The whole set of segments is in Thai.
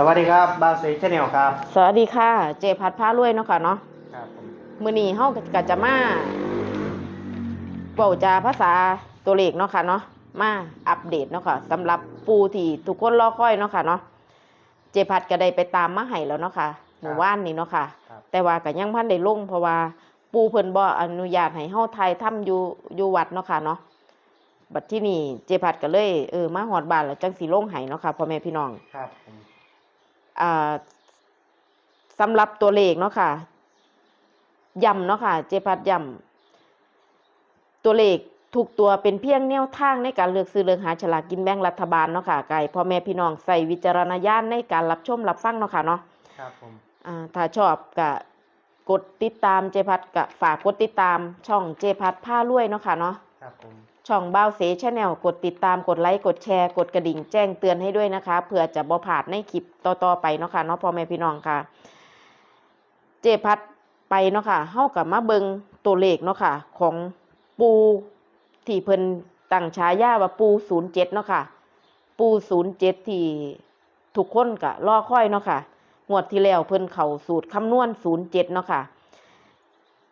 สวัสดีครับบาวเซชแนลครับ สวัสดีค่ะ เจพัดผ้ารวยเนาะค่ะเนาะครับผมมื้อนี้เฮาก็จะมาเว้าจาภาษาตัวเลขเนาะค่ะเนาะมาอัปเดตเนาะค่ะสำหรับปูที่ทุกคนรอคอยเนาะค่ะเนาะเจพัดก็ได้ไปตามมาให้แล้วเนาะค่ะหมู่บ้านนี้เนาะค่ะ ครับแต่ว่าก็ยังพันได้ลงเพราะว่าปูเพิ่นบ่อนุญาตให้เฮาถ่ายถ้ำอยู่อยู่วัดเนาะค่ะเนาะบัดที่นี่เจพัดก็เลยเออมาฮอดบ้านแล้วจังสิลงให้เนาะค่ะพ่อแม่พี่น้อง ครับผมอ่า สำหรับตัวเลขเนาะค่ะย้ำเนาะค่ะ เจพัดย้ำตัวเลขทุกตัวเป็นเพียงแนวทางในการเลือกซื้อเลือกหาฉลากกินแบ่งรัฐบาลเนาะค่ะไก่พ่อแม่พี่น้องใส่วิจารณญาณในการรับชมรับฟังเนาะค่ะเนาะครับผมอ่าถ้าชอบก็กดติดตามเจพัดก็ฝากกดติดตามช่องเจพัดผ้ารวยเนาะค่ะเนาะครับผม ช่องบ้าวเสชแนลกดติดตามกดไลค์กดแชร์ กดกระดิ่งแจ้งเตือนให้ด้วยนะคะเผื่อจะบ่พลาดในคลิปต่อๆไปเนาะค่ะเนาะพ่อแม่พี่น้องค่ะ เจพัดไปเนาะค่ะเฮากับมาเบิงตัวเลขเนาะค่ะ ของปูที่เพิ่นตั้งฉายาว่าปูศูนย์เจ็ดเนาะค่ะ ปูศูนย์เจ็ดที่ทุกคนก็รอค่อยเนาะค่ะงวดที่แล้วเพิ่นเข้าสูตรคำนวณศูนย์เจ็ดเนาะค่ะ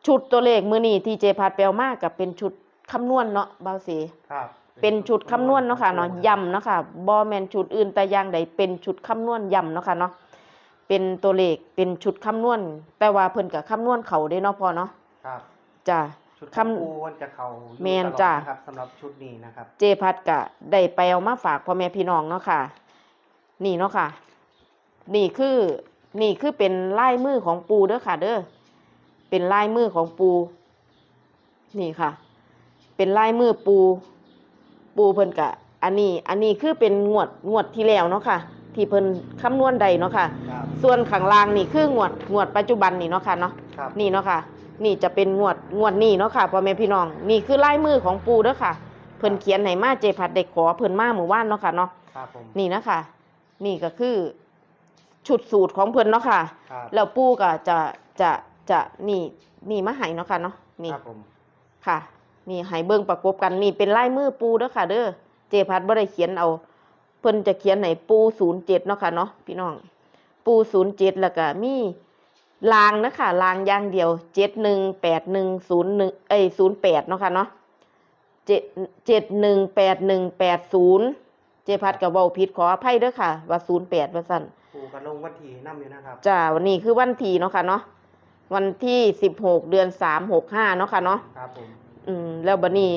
ชุดตัวเลขมือนี้ที่เจพัดแปลมากกับเป็นชุด คำนวณเนาะเบาสี ครับเป็นชุดคำนวณเนาะค่ะเนาะย่ำเนาะค่ะบอแมนชุดอื่นแต่อย่างใดเป็นชุดคำนวณย่ำเนาะค่ะเนาะเป็นตัวเลขเป็นชุดคำนวณ แต่ว่าเพิ่นกับคำนวณเขาได้เนาะพอเนาะครับจ้ะ ชุดคำคำปูวันจะเขาอยู่แมนตลอดจ้ะนะครับสำหรับชุดนี้นะครับเจพัดกะได้ไปเอามาฝากพ่อแม่พี่น้องเนาะค่ะ นี่เนาะค่ะ นี่คือนี่คือเป็นลายมือของปูเด้อค่ะ เด้อเป็นลายมือของปู นี่ค่ะ เป็นลายมือปู ปูเพิ่นกะ อันนี้ อันนี้คือเป็นงวดงวดที่แล้วเนาะค่ะ ที่เพิ่นคำนวณใดเนาะค่ะ ครับ ส่วนข้างล่างนี่คืองวดงวดปัจจุบันนี่เนาะค่ะเนาะ ครับ นี่เนาะค่ะ นี่จะเป็นงวดงวดนี่เนาะค่ะพ่อแม่พี่น้อง นี่คือลายมือของปูเด้อค่ะ เพิ่นเขียนให้มาเจพัดได้ขอเพิ่นมาหมู่บ้านเนาะค่ะเนาะ ครับผมนี่นะคะ นี่ก็คือชุดสูตรของเพิ่นเนาะค่ะ ครับแล้วปูก็จะจะจะนี่นี่มาให้เนาะค่ะเนาะนี่ครับผม ค่ะ นี่ให้เบิ่งประกบกันนี่เป็นลายมือปูเด้อค่ะ เด้อเจพัดบ่ได้เขียนเอา เพิ่นจะเขียนให้ปู07เนาะค่ะเนาะพี่น้อง ปู07แล้วก็มีลางนะคะลางอย่างเดียว718101เอ้ย08เนาะค่ะเนาะ7 718180เจพัดกับเว้าผิดขออภัยเด้อค่ะ ว่า08ว่าซั่นปูกระลงวันทีน้ำอยู่นะครับจ้าวันนี้คือวันที่เนาะค่ะเนาะวันที่16เดือน3 65เนาะค่ะเนาะครับผม อืมแล้วบัดนี้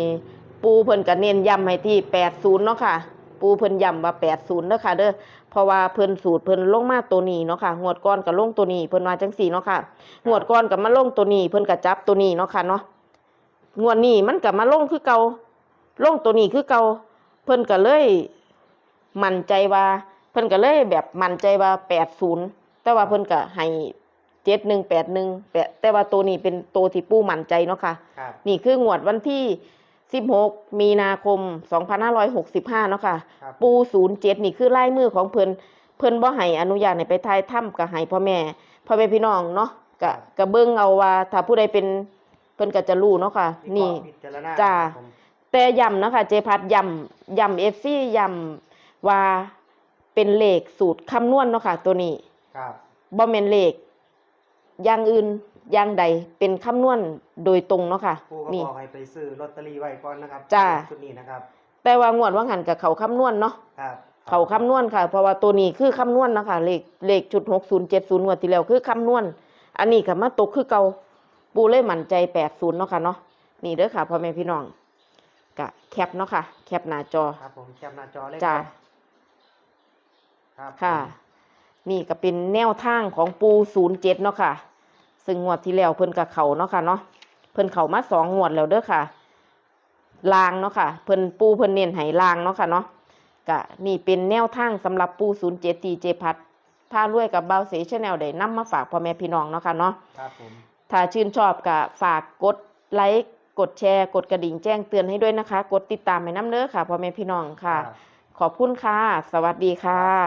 ปูเพิ่นก็เน้นย้ำให้ที่80เนาะค่ะ ปูเพิ่นย้ำว่า80เด้อค่ะเด้อเพราะว่าเพิ่นสูตรเพิ่นลงมาตัวนี้เนาะค่ะงวดก่อนก็ลงตัวนี้เพิ่นว่าจังซี่เนาะค่ะงวดก่อนก็มาลงตัวนี้ เพิ่นก็จับตัวนี้เนาะค่ะเนาะงวดนี้มันก็มาลงคือเก่าลงตัวนี้คือเก่าเพิ่นก็เลย มั่นใจว่า เพิ่นก็เลยแบบมั่นใจว่า80แต่ว่าเพิ่นก็ให้ 7181แต่แต่ว่าตัวนี้เป็นตัวที่ปูมั่นใจเนาะค่ะ ครับนี่คืองวดวันที่ 16 มีนาคม 2565 เนาะค่ะ ครับปู07 นี่คือลายมือของเพิ่นเพิ่นบ่ให้อนุญาตให้ไปถ่ายถ้ำก็ให้พ่อแม่พ่อแม่พี่น้องเนาะก็ก็เบิ่งเอาว่าถ้าผู้ใดเป็นเพิ่นก็จะรู้เนาะค่ะ นี่วิเคราะห์พิจารณาจ้า ครับผมแต่ย้ำนะคะเจพัดย้ำย้ำ FC ย้ำว่าเป็นเลขสูตรคำนวณเนาะค่ะ ตัวนี้ครับ บ่แม่นเลข อย่างอื่นอย่างใดเป็นคำนวณโดยตรงเนาะค่ะปูก็นี่ บอกให้ไปซื้อลอตเตอรี่ไว้ก่อนนะครับจ้า ชุดนี้นะครับแต่ว่างวดว่างหันกับเขาคำนวณเนาะครับเขาคำนวณค่ะ เพราะว่าตัวนี้คือคำนวณเนาะคะเลขเลขจุดหกศูนย์เจ็ดศูนย์งวดที่แล้วคือคำนวณ อันนี้ก็มาตกคือเก่าปูเลยมั่นใจแปดศูนย์เนาะค่ะเนาะนี่เด้อค่ะพ่อแม่พี่น้องกะแคปเนาะค่ะ แคปหน้าจอครับผมแคปหน้าจอเลยจ้าครับค่ะ นี่ก็เป็นแนวทางของปูศูนย์เจ็ดเนาะค่ะ ซึ่งงวดที่แล้วเพิ่นกับเขาเนาะค่ะเนาะเพิ่นเขามาสองงวดแล้วเด้อค่ะลางเนาะค่ะเพิ่นปูเพิ่นเน้นให้ลางเนาะค่ะเนาะกะนี่เป็นแนวทางสำหรับปูศูนย์เจ็ดตีเจพัดพารวยกับเบาเสชแนลได้นำมาฝากพ่อแม่พี่น้องเนาะค่ะเนาะครับผมถ้าชื่นชอบก็ฝากกดไลค์กดแชร์ กดกระดิ่งแจ้งเตือนให้ด้วยนะคะ กดติดตามให้น้ำเด้อค่ะพ่อแม่พี่น้องค่ะรับขอบคุณค่ะ สวัสดีค่ะ